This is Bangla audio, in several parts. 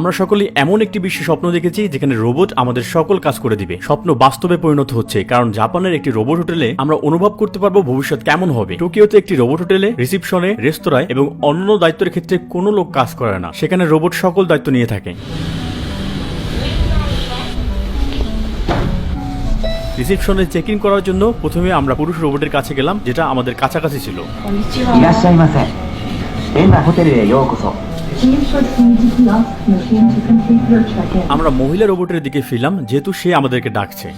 আমরা সকলে এমন একটি বিশ্বে স্বপ্ন দেখেছি, যেখানে রোবট আমাদের সকল কাজ করে দিবে। স্বপ্ন বাস্তবে পরিণত হচ্ছে, কারণ জাপানের একটি রোবট হোটেলে আমরা অনুভব করতে পারব ভবিষ্যৎ কেমন হবে। টোকিওতে একটি রোবট হোটেলে, রিসিপশনে, রেস্তোরাঁয় এবং অন্য দায়িত্বের ক্ষেত্রে কোনো লোক কাজ করে না। সেখানে রোবট সকল দায়িত্ব নিয়ে থাকে। রিসিপশনে চেক ইন করার জন্য প্রথমে আমরা পুরুষ রোবটের কাছে গেলাম, যেটা আমাদের কাছাকাছি ছিল। আমরা মহিলা রোবটের দিকে ফিরলাম যেহেতু সে আমাদেরকে ডাকছে।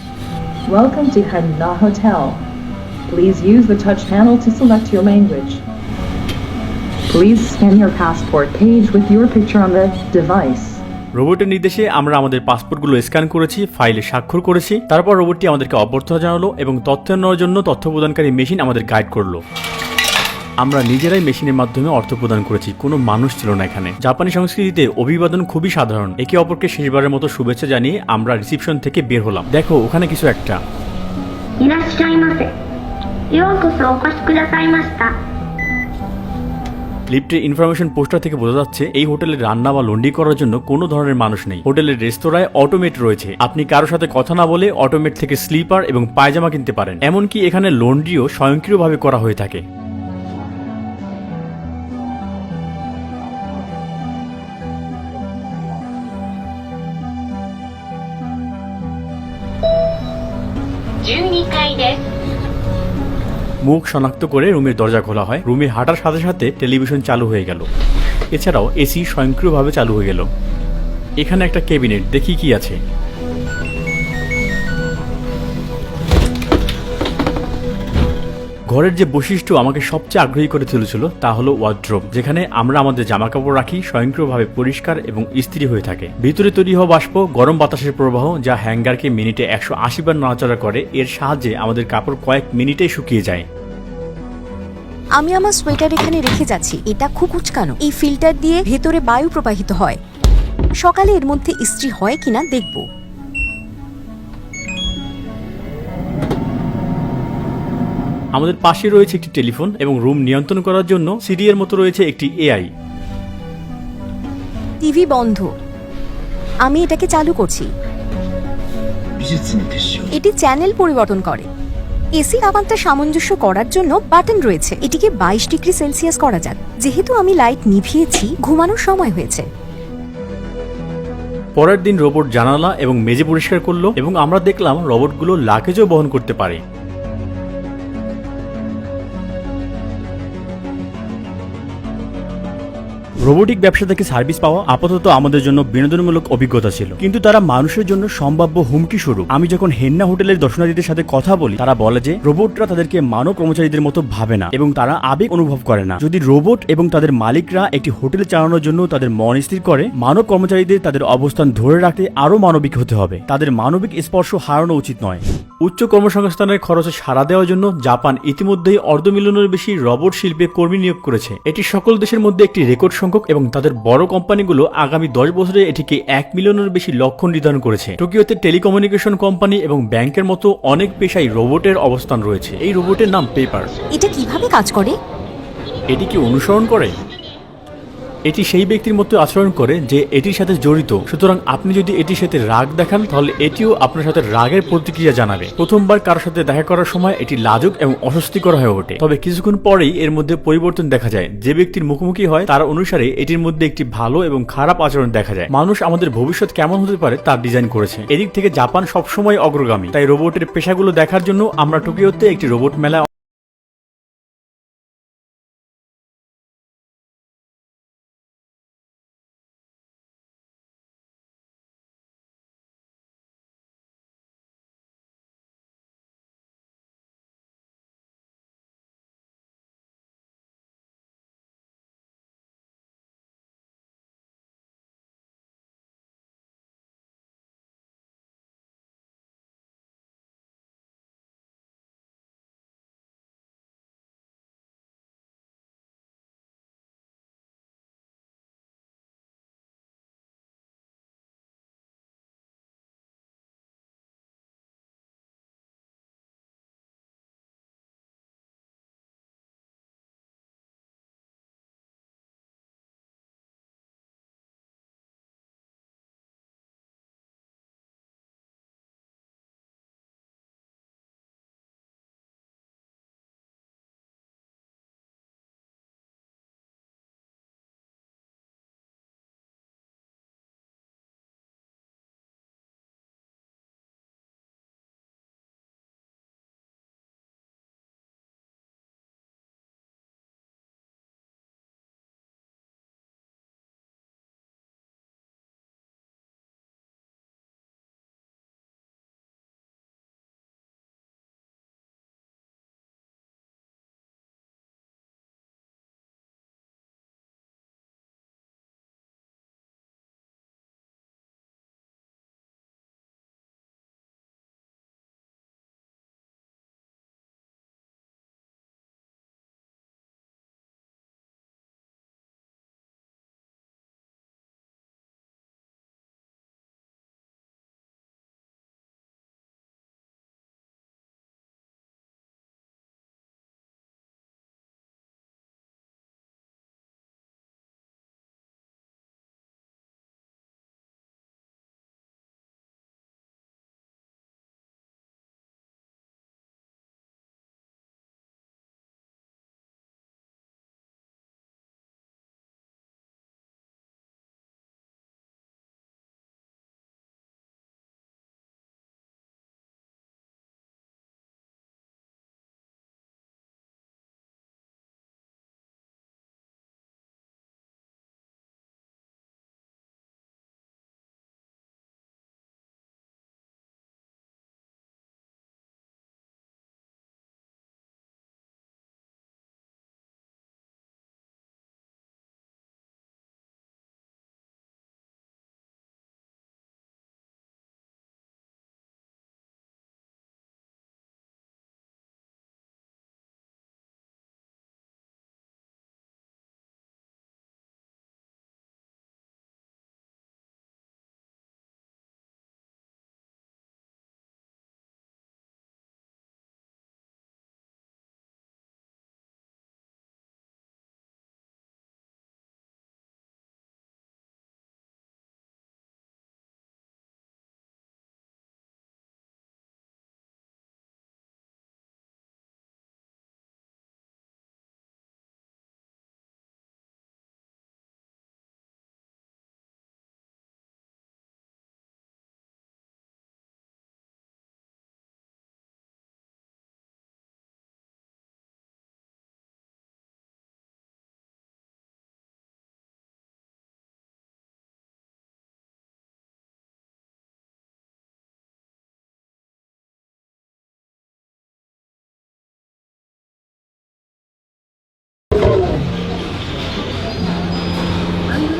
রোবটের নির্দেশে আমরা আমাদের পাসপোর্টগুলো স্ক্যান করেছি ফাইলে স্বাক্ষর করেছি তারপর রোবটটি আমাদেরকে অভ্যর্থনা জানালো এবং তথ্য নেওয়ার জন্য তথ্য প্রদানকারী মেশিন আমাদের গাইড করল। আমরা নিজেরাই মেশিনের মাধ্যমে অর্থ প্রদান করেছি কোনো মানুষ ছিল না এখানে। জাপানি সংস্কৃতিতে অভিবাদন খুবই সাধারণ। একে অপরকে শেষবারের মতো শুভেচ্ছা জানিয়ে আমরা রিসিপশন থেকে বের হলাম। দেখো ওখানে কিছু একটা। লিফটের ইনফরমেশন পোস্টার থেকে বোঝা যাচ্ছে এই হোটেলে রান্না বা লন্ডি করার জন্য কোনো ধরনের মানুষ নেই। হোটেলের রেস্তোরাঁয় অটোমেট রয়েছে। আপনি কারোর সাথে কথা না বলে অটোমেট থেকে স্লিপার এবং পায়জামা কিনতে পারেন। এমনকি এখানে লন্ড্রিও স্বয়ংক্রিয়ভাবে করা হয়ে থাকে। মুখ শনাক্ত করে রুমের দরজা খোলা হয়। রুমে হাঁটার সাথে সাথে টেলিভিশন চালু হয়ে গেল। এছাড়াও এসি স্বয়ংক্রিয়ভাবে চালু হয়ে গেল। এখানে একটা কেবিনেট দেখি কি আছে। ঘরের যে বৈশিষ্ট্য আমাকে সবচেয়ে আগ্রহী করে তুলেছিল তা হলো ওয়ার্ড্রোব যেখানে আমরা আমাদের জামা কাপড় রাখি, স্বয়ংক্রিয়ভাবে পরিষ্কার এবং ইস্ত্রি হয়ে থাকে। ভিতরে তৈরি হওয়া বাষ্প, গরম বাতাসের প্রবাহ, যা হ্যাঙ্গারকে মিনিটে একশো আশি বার নাড়াচাড়া করে, এর সাহায্যে আমাদের কাপড় কয়েক মিনিটে শুকিয়ে যায়। আমি আমার সোয়েটার এখানে রেখে যাচ্ছি, এটা খুব উচকানো। এই ফিল্টার দিয়ে ভেতরে বায়ু প্রবাহিত হয়। সকালে এর মধ্যে ইস্ত্রি হয় কিনা দেখব। আমাদের পাশে রয়েছে একটি টেলিফোন এবং রুম নিয়ন্ত্রণ করার জন্য সিডি এর মতো রয়েছে একটি এআই। টিভি বন্ধ। আমি এটাকে চালু করছি। এটি চ্যানেল পরিবর্তন করে। এসি তাপমাত্রা সামঞ্জস্য করার জন্য বাটন রয়েছে। এটিকে বাইশ ডিগ্রি সেলসিয়াস করা যাক। যেহেতু আমি লাইট নিভিয়েছি ঘুমানোর সময় হয়েছে। পরের দিন রোবট জানালা এবং মেঝে পরিষ্কার করল এবং আমরা দেখলাম রোবটগুলো লাগেজও বহন করতে পারে। রোবোটিক ব্যবসা থেকে সার্ভিস পাওয়া আপাতত আমাদের জন্য বিনোদনমূলক অভিজ্ঞতা ছিল। কিন্তু তারা মানুষের জন্য সম্ভাব্য হুমকি স্বরূপ। আমি যখন হেন্না হোটেলের দর্শনার্থীদের সাথে কথা বলি, তারা বলে যে, রোবটরা তাদেরকে মানব কর্মচারীদের মতো ভাবে না এবং তারা আবেগ অনুভব করে না। যদি রোবট এবং তাদের মালিকরা একটি হোটেল চালানোর জন্য তাদের মন স্থির করে, মানব কর্মচারীদের তাদের অবস্থান ধরে রাখতে আরও মানবিক হতে হবে। তাদের মানবিক স্পর্শ হারানো উচিত নয়। উচ্চ কর্মসংস্থানের খরচে সাড়া দেওয়ার জন্য জাপান ইতিমধ্যেই অর্ধ মিলিয়নের বেশি রোবট শিল্পে কর্মী নিয়োগ করেছে। এটি সকল দেশের মধ্যে একটি রেকর্ড সংখ্যক এবং তাদের বড় কোম্পানিগুলো আগামী দশ বছরে এটিকে এক মিলিয়নের বেশি লক্ষ্য নির্ধারণ করেছে। টোকিওতে টেলিকমিউনিকেশন কোম্পানি এবং ব্যাংকের মতো অনেক পেশায় রোবটের অবস্থান রয়েছে। এই রোবটের নাম পেপার। এটা কীভাবে কাজ করে? এটি কি অনুসরণ করে? এটি সেই ব্যক্তির মতো আচরণ করে যে এটির সাথে জড়িত। সুতরাং আপনি যদি এটির সাথে রাগ দেখান, তাহলে এটিও আপনার সাথে রাগের প্রতিক্রিয়া জানাবে। প্রথমবার কারোর সাথে দেখা করার সময় এটি লাজুক এবং অস্বস্তিকর হয়ে ওঠে। তবে কিছুক্ষণ পরেই এর মধ্যে পরিবর্তন দেখা যায়। যে ব্যক্তির মুখোমুখি হয়, তার অনুসারে এটির মধ্যে একটি ভালো এবং খারাপ আচরণ দেখা যায়। মানুষ আমাদের ভবিষ্যৎ কেমন হতে পারে তার ডিজাইন করেছে। এদিক থেকে জাপান সবসময় অগ্রগামী। তাই রোবটের পেশাগুলো দেখার জন্য আমরা টোকিওতে একটি রোবট মেলা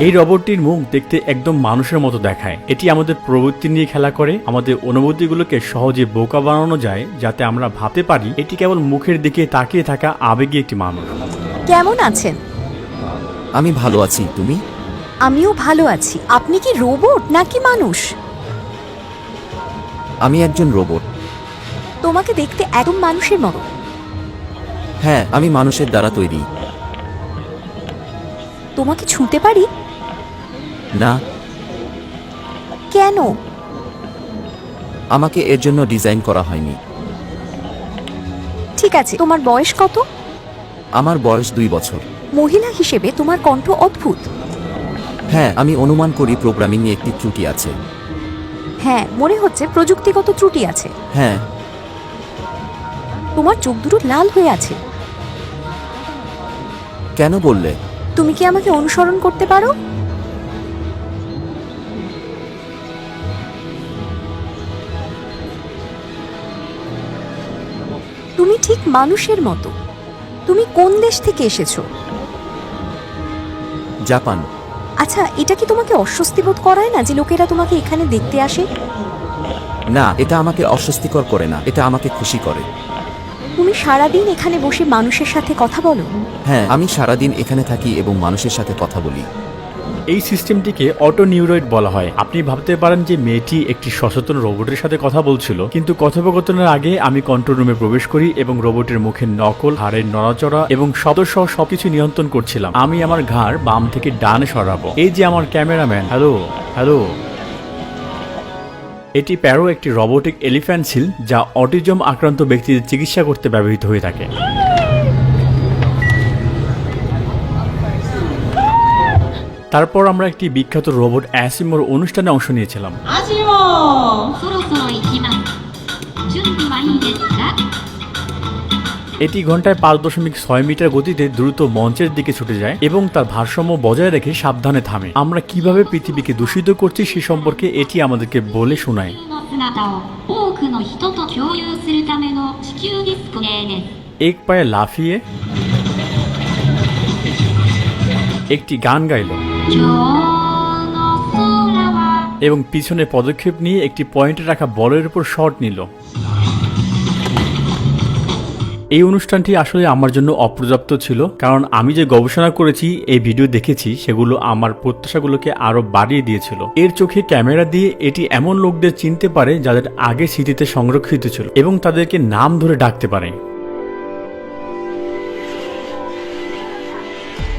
এই রোবটটির মুখ দেখতে একদম মানুষের মতো দেখায়। এটি আমাদের প্রবৃত্তি নিয়ে খেলা করে আমাদের অনুভূতিগুলোকে সহজে বোকা বানানো যায় যাতে আমরা ভাবতে পারি এটি কেবল মুখের দিকে তাকিয়ে থাকা আবেগী একটি মানুষ। কেমন আছেন? আমি ভালো আছি তুমি? আমিও ভালো আছি। আপনি কি রোবট নাকি মানুষ? আমি একজন রোবট। তোমাকে দেখতে একদম মানুষের মতো। হ্যাঁ আমি মানুষের দ্বারা তৈরি। তোমাকে ছুঁতে পারি? না। কেন? আমাকে এর জন্য ডিজাইন করা হয়নি। ঠিক আছে তোমার বয়স কত? আমার বয়স দুই বছর। মহিলা হিসেবে তোমার কণ্ঠ অদ্ভুত। হ্যাঁ আমি অনুমান করি প্রোগ্রামিংয়ে একটি ত্রুটি আছে। হ্যাঁ মনে হচ্ছে প্রযুক্তিগত ত্রুটি আছে। হ্যাঁ। তোমার চোখ দুটো লাল হয়ে আছে। কেন বললে? তুমি কি আমাকে অনুসরণ করতে পারো? তুমি ঠিক মানুষের মতো। তুমি কোন দেশ থেকে এসেছ? জাপান। আচ্ছা এটা কি তোমাকে অস্বস্তি বোধ করায় না যে লোকেরা তোমাকে এখানে দেখতে আসে? না এটা আমাকে অস্বস্তিকর করে না এটা আমাকে খুশি করে। তুমি সারাদিন এখানে বসে মানুষের সাথে কথা বলো। হ্যাঁ আমি সারাদিন এখানে থাকি এবং মানুষের সাথে কথা বলি। এই সিস্টেমটিকে অটো নিউরয়েড বলা হয়। আপনি ভাবতে পারেন যে মেয়েটি একটি সচেতন রোবটের সাথে কথা বলছিল কিন্তু কথোপকথনের আগে আমি কন্ট্রোল রুমে প্রবেশ করি এবং রোবটের মুখের নকল হাড়ের নড়াচড়া এবং শব্দ সহ সবকিছু নিয়ন্ত্রণ করছিলাম। আমি আমার ঘাড় বাম থেকে ডানে সরাবো। এই যে আমার ক্যামেরাম্যান হ্যালো হ্যালো। এটি প্যারো একটি রোবোটিক এলিফ্যান্ট ছিল যা অটিজম আক্রান্ত ব্যক্তিদের চিকিৎসা করতে ব্যবহৃত হয়ে থাকে। তারপর আমরা একটি বিখ্যাত রোবট অ্যাসিমোর অনুষ্ঠানে অংশ নিয়েছিলাম। এটি ঘন্টায় পাঁচ দশমিক ছয় মিটার গতিতে দ্রুত মঞ্চের দিকে ছুটে যায় এবং তার ভারসাম্য বজায় রেখে সাবধানে থামে। আমরা কীভাবে পৃথিবীকে দূষিত করছি সে সম্পর্কে এটি আমাদেরকে বলে শোনায়। এক পায়ে লাফিয়ে একটি গান গাইল। এবং পিছনে পদক্ষেপ নিয়ে একটি পয়েন্টে রাখা বলের উপর শট নিল। এই অনুষ্ঠানটি আসলে আমার জন্য অপর্যাপ্ত ছিল, কারণ আমি যে গবেষণা করেছি, এই ভিডিও দেখেছি, সেগুলো আমার প্রত্যাশাগুলোকে আরও বাড়িয়ে দিয়েছিল। এর চোখে ক্যামেরা দিয়ে এটি এমন লোকদের চিনতে পারে, যাদের আগে স্মৃতিতে সংরক্ষিত ছিল এবং তাদেরকে নাম ধরে ডাকতে পারে।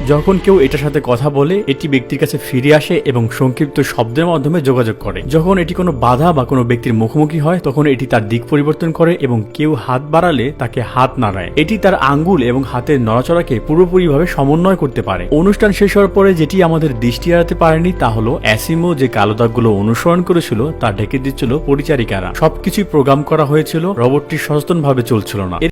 যখন কেউ এটার সাথে কথা বলে, এটি ব্যক্তির কাছে ফিরে আসে এবং সংক্ষিপ্ত শব্দের মাধ্যমে যোগাযোগ করে। যখন এটি কোনো বাধা বা কোনো ব্যক্তির মুখোমুখি হয়, তখন এটি তার দিক পরিবর্তন করে এবং কেউ হাত বাড়ালে তাকে হাত নাড়ায় এটি তার আঙ্গুল এবং হাতের নড়াচড়াকে পুরোপুরিভাবে সমন্বয় করতে পারে। অনুষ্ঠান শেষ হওয়ার পরে যেটি আমাদের দৃষ্টি এড়াতে পারেনি তা হলো, অ্যাসিমো যে কালো দাগগুলো অনুসরণ করেছিল, তা ঢেকে দিচ্ছিল পরিচারিকারা। সবকিছুই প্রোগ্রাম করা হয়েছিল, রোবটটি সচেতনভাবে চলছিল না।